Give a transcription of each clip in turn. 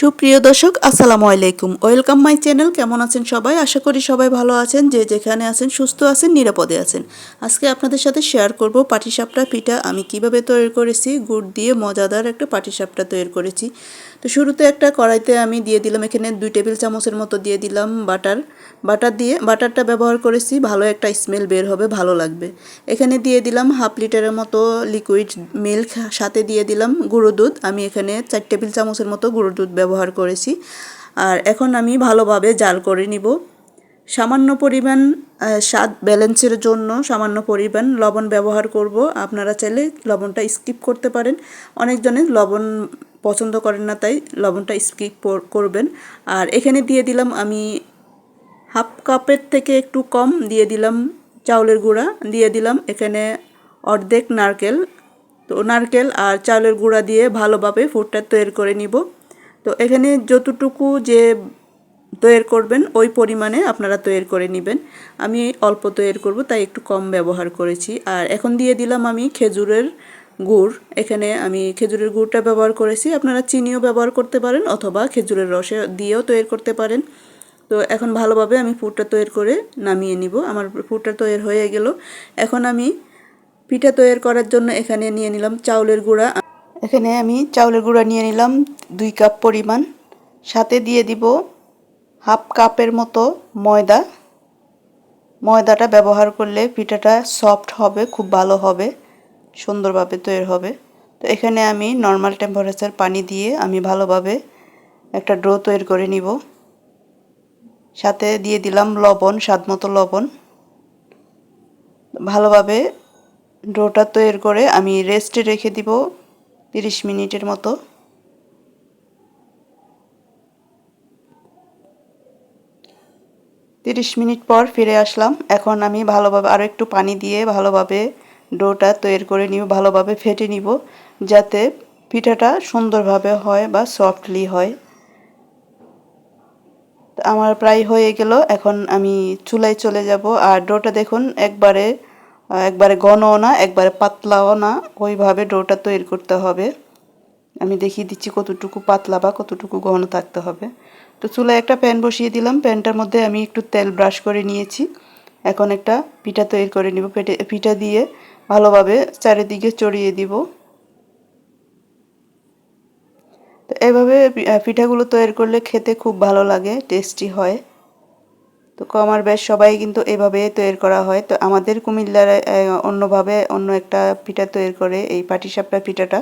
সুপ্রিয় দর্শক, আসসালামু আলাইকুম। Welcome my channel. কেমন আছেন সবাই? আশা করি সবাই ভালো আছেন। যে যেখানে আছেন, সুস্থ আছেন, নিরাপদে আছেন। আজকে আপনাদের সাথে শেয়ার করব পাটিসাপটা পিঠা আমি কীভাবে তৈরি করেছি, গুড় দিয়ে মজাদার একটা পাটিসাপটা তৈরি করেছি। তো শুরুতে একটা কড়াইতে আমি দিয়ে দিলাম এখানে দুই টেবিল চামচের মতো দিয়ে দিলাম বাটার। বাটার দিয়ে, বাটারটা ব্যবহার করেছি, ভালো একটা স্মেল বের হবে, ভালো লাগবে। এখানে দিয়ে দিলাম হাফ লিটারের মতো লিকুইড মিল্ক সাথে দিয়ে দিলাম গুঁড়ো দুধ। আমি এখানে চার টেবিল চামচের মতো গুঁড়ো দুধ ব্যবহার করেছি। আর এখন আমি ভালোভাবে জাল করে নিব। সামান্য পরিমাণ স্বাদ ব্যালেন্সের জন্য সামান্য পরিমাণ লবণ ব্যবহার করব। আপনারা চাইলে লবণটা স্কিপ করতে পারেন। অনেকজনে লবণ পছন্দ করেন না, তাই লবণটা স্কিপ করবেন। আর এখানে দিয়ে দিলাম আমি হাফ কাপের থেকে একটু কম দিয়ে দিলাম চাউলের গুঁড়া, দিয়ে দিলাম এখানে অর্ধেক নারকেল। তো নারকেল আর চাউলের গুঁড়া দিয়ে ভালোভাবে ফুডটা তৈরি করে নিব। তো এখানে যতটুকু যে তৈরি করবেন, ওই পরিমাণে আপনারা তৈরি করে নেবেন। আমি অল্প তৈরি করব, তাই একটু কম ব্যবহার করেছি। আর এখন দিয়ে দিলাম আমি খেজুরের গুড়। এখানে আমি খেজুরের গুড়টা ব্যবহার করেছি। আপনারা চিনিও ব্যবহার করতে পারেন অথবা খেজুরের রসে দিয়েও তৈরি করতে পারেন। এখন ভালোভাবে আমি পুরটা তৈরি করে নামিয়ে নিব। আমার পুরটা তৈরি হয়ে গেল। এখন আমি পিঠা তৈরি করার জন্য এখানে নিয়ে নিলাম চাউলের গুঁড়া। এখানে আমি চাউলের গুঁড়া নিয়ে নিলাম দুই কাপ পরিমাণ। সাথে দিয়ে দিব হাফ কাপের মতো ময়দা। ময়দাটা ব্যবহার করলে পিঠাটা সফট হবে, খুব ভালো হবে, সুন্দরভাবে তৈরি হবে। তো এখানে আমি নর্মাল টেম্পারেচার পানি দিয়ে আমি ভালোভাবে একটা ডো তৈরি করে নিব। সাথে দিয়ে দিলাম লবণ, স্বাদ মতো লবণ। ভালোভাবে ডোটা তৈরি করে আমি রেস্টে রেখে দিব তিরিশ মিনিটের মতো। তিরিশ মিনিট পর ফিরে আসলাম। এখন আমি ভালোভাবে আরও একটু পানি দিয়ে ভালোভাবে ডোটা তৈরি করে নিব, ভালোভাবে ফেটে নিব, যাতে পিঠাটা সুন্দরভাবে হয় বা সফটলি হয়। আমার প্রায় হয়ে গেল। এখন আমি চুলায় চলে যাব। আর ডোটা দেখুন, একবারে একবারে ঘনও না, একবারে পাতলাও না। ওইভাবে ডোটা তৈরি করতে হবে। আমি দেখিয়ে দিচ্ছি কতটুকু পাতলা বা কতটুকু ঘন থাকতে হবে। তো চুলায় একটা প্যান বসিয়ে দিলাম। প্যানটার মধ্যে আমি একটু তেল ব্রাশ করে নিয়েছি। এখন একটা পিঠা তৈরি করে নিব। পিঠা দিয়ে ভালোভাবে চারিদিকে চড়িয়ে দিব। তো এভাবে পিঠাগুলো তৈরি করলে খেতে খুব ভালো লাগে টেস্টি হয়। তো কমার বেশ সবাই কিন্তু এভাবে তৈরি করা হয়। তো আমাদের কুমিল্লার অন্যভাবে অন্য একটা পিঠা তৈরি করে, এই পাটিসাপটা পিঠাটা।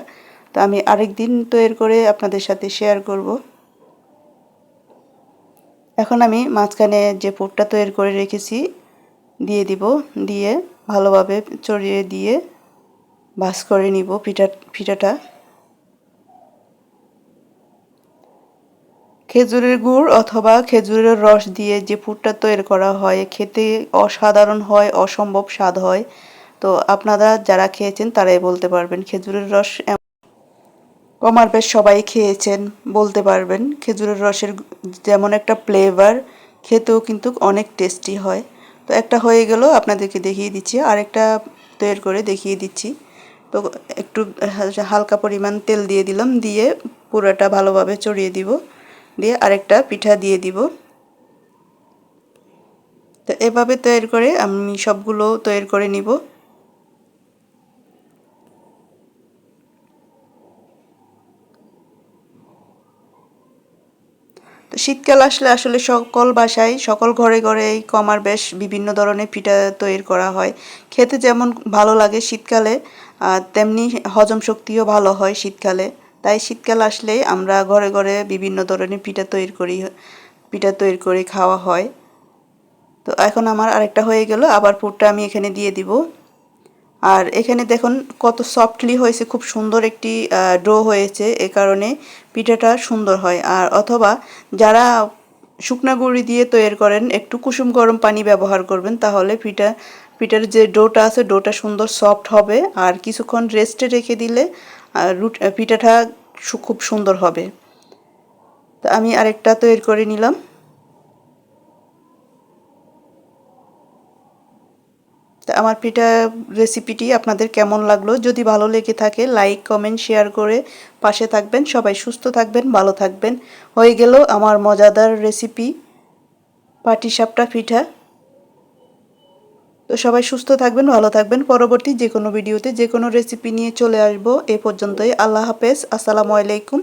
তো আমি আরেক দিন তৈরি করে আপনাদের সাথে শেয়ার করব। এখন আমি মাঝখানে যে পুরটা তৈরি করে রেখেছি, দিয়ে দিব, দিয়ে ভালোভাবে চড়িয়ে দিয়ে ভাস করে নিব পিঠা, পিঠাটা। খেজুরের গুড় অথবা খেজুরের রস দিয়ে যে পুরটা তৈরি করা হয়, খেতে অসাধারণ হয়, অসম্ভব স্বাদ হয়। তো আপনারা যারা খেয়েছেন, তারাই বলতে পারবেন, খেজুরের রস কমার বেশ সবাই খেয়েছেন বলতে পারবেন। খেজুরের রসের যেমন একটা ফ্লেভার খেতেও কিন্তু অনেক টেস্টি হয়। তো একটা হয়ে গেল, আপনাদেরকে দেখিয়ে দিচ্ছি, আরেকটা তৈরি করে দেখিয়ে দিচ্ছি। তো একটু হালকা পরিমাণ তেল দিয়ে দিলাম, দিয়ে পুরোটা ভালোভাবে চড়িয়ে দিব। দিয়ে আরেকটা পিঠা দিয়ে দিব। তো এভাবে তৈরি করে আমি সবগুলো তৈরি করে নিব। তো শীতকাল আসলে আসলে সকল বাসায়, সকল ঘরে ঘরে এই কমার বেশ বিভিন্ন ধরনের পিঠা তৈরি করা হয়। খেতে যেমন ভালো লাগে শীতকালে তেমনি হজম শক্তিও ভালো হয় শীতকালে। তাই শীতকাল আসলে আমরা ঘরে ঘরে বিভিন্ন ধরনের পিঠা তৈরি করি, পিঠা তৈরি করে খাওয়া হয়। তো এখন আমার আরেকটা হয়ে গেল, আবার পুরটা আমি এখানে দিয়ে দিব। আর এখানে দেখুন কত সফটলি হয়েছে, খুব সুন্দর একটি ডো হয়েছে, এ কারণে পিঠাটা সুন্দর হয়। আর অথবা যারা শুকনা গুঁড়ি দিয়ে তৈরি করেন, একটু কুসুম গরম পানি ব্যবহার করবেন, তাহলে পিঠা, পিঠার যে ডোটা আছে ডোটা সুন্দর সফট হবে। আর কিছুক্ষণ রেস্টে রেখে দিলে পিঠাটা খুব সুন্দর হবে। তো আমি আরেকটা তৈরি করে নিলাম। তা আমার পিঠা রেসিপিটি আপনাদের কেমন লাগল? যদি ভালো লেগে থাকে লাইক কমেন্ট শেয়ার করে পাশে থাকবেন। সবাই সুস্থ থাকবেন, ভালো থাকবেন। হয়ে গেল আমার মজাদার রেসিপি পাটিসাপটা পিঠা। সবাই সুস্থ থাকবেন, ভালো থাকবেন। পরবর্তী যে কোনো ভিডিওতে যে কোনো রেসিপি নিয়ে চলে আসব। এ পর্যন্তই। আল্লাহ হাফেজ। আসসালামু আলাইকুম।